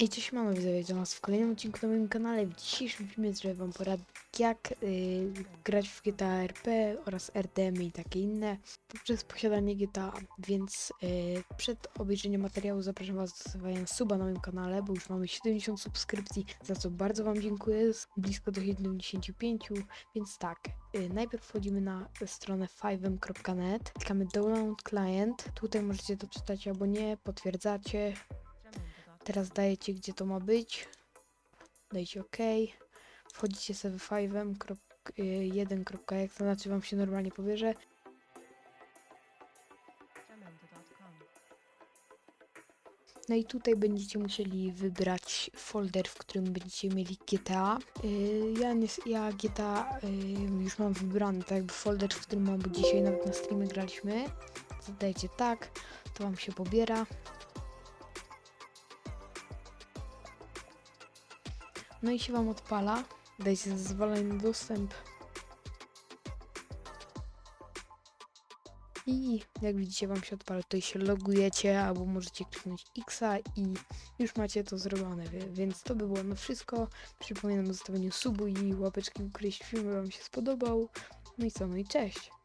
Ej, cześć, mamy widzowie, do nas w kolejnym odcinku na moim kanale. W dzisiejszym filmie zrobię wam porad jak y, grać w GTA RP oraz RDM i takie inne poprzez posiadanie GTA, więc y, przed obejrzeniem materiału zapraszam was do zostawienia suba na moim kanale, bo już mamy 70 subskrypcji, za co bardzo wam dziękuję, jest blisko do 75, więc tak, y, najpierw wchodzimy na stronę 5m.net, klikamy download client, tutaj możecie to czytać albo nie, potwierdzacie, Teraz dajecie gdzie to ma być. Dajcie OK. Wchodzicie sobie 5m1. Jak to znaczy wam się normalnie pobierze. No i tutaj będziecie musieli wybrać folder, w którym będziecie mieli GTA. Yy, ja, ja GTA yy, już mam wybrany, tak jakby folder, w którym mam, dzisiaj nawet na streamie graliśmy. Zadajcie tak, to wam się pobiera. No i się wam odpala. Dajcie zezwolenie na dostęp. I jak widzicie wam się odpala, to się logujecie albo możecie kliknąć X i już macie to zrobione, więc to by było na wszystko. Przypominam o zostawieniu subu i łapeczki którejś film wam się spodobał. No i co, no i cześć!